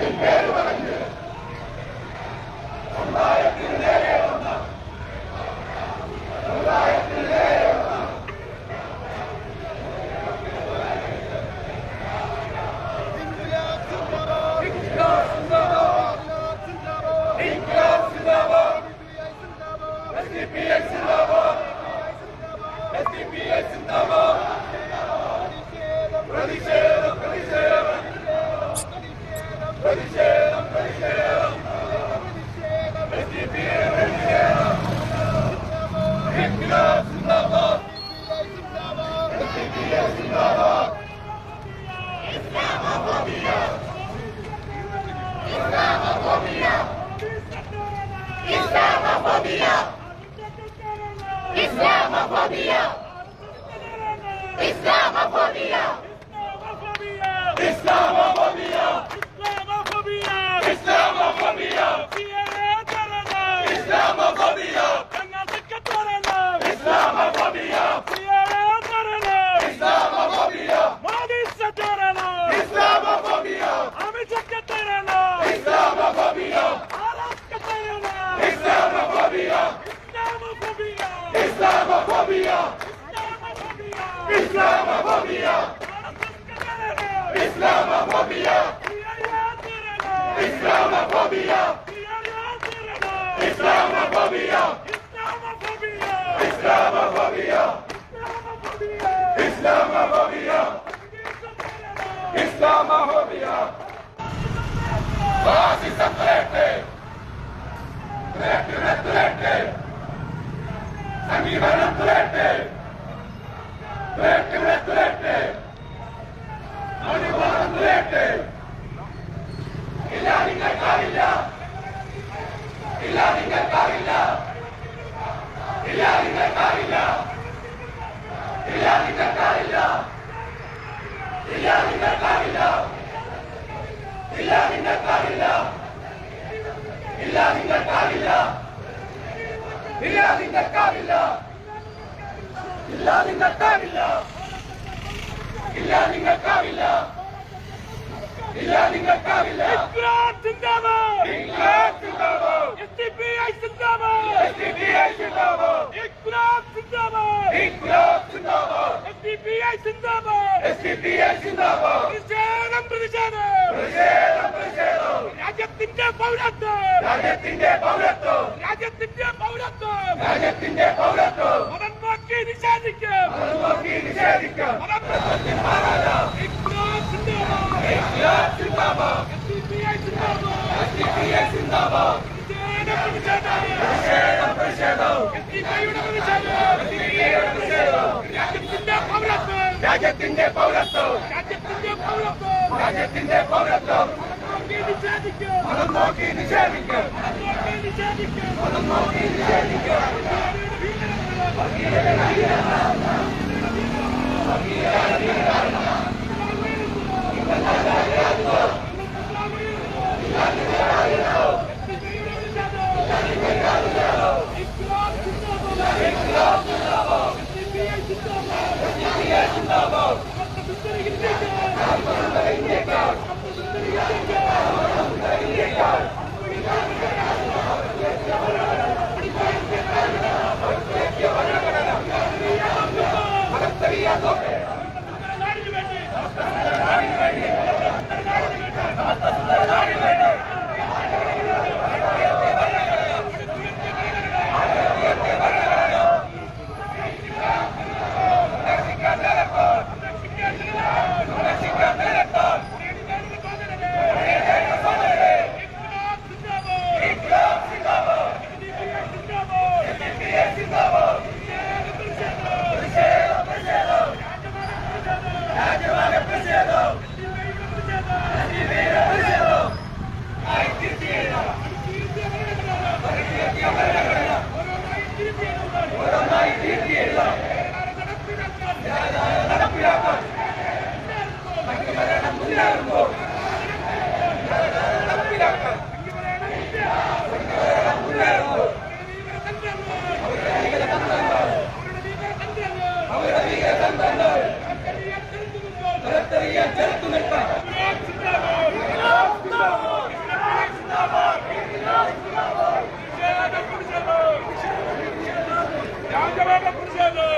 രാജ്യത്തിന്റെ പൗരത്വം രാജ്യത്തിന്റെ പൗരത്വം രാജ്യത്തിന്റെ പൗരത്വം രാജ്യത്തിന്റെ പൗരത്വം മതം നോക്കി നിഷേധിക്കും സിന്ദാബാദ് ഇൻക്ലാബ് സിന്ദാബാദ് എസ്ഡിപിഐ സിന്ദാബാദ് എസ്ഡിപിഐ സിന്ദാബാദ് പ്രതിഷേധം പ്രതിഷേധം രാജ്യത്തിന്റെ പൗരത്വം. രാജ്യത്തിന്റെ പൗരത്വം. രാജ്യത്തിന്റെ പൗരത്വം. രാജ്യത്തിന്റെ പൗരത്വം. മതം നോക്കി നിഷേധിക്കും. മതം നോക്കി നിഷേധിക്കും. മതം നോക്കി നിഷേധിക്കും നാടിന് Yeah. Bravo, Cruzeiro!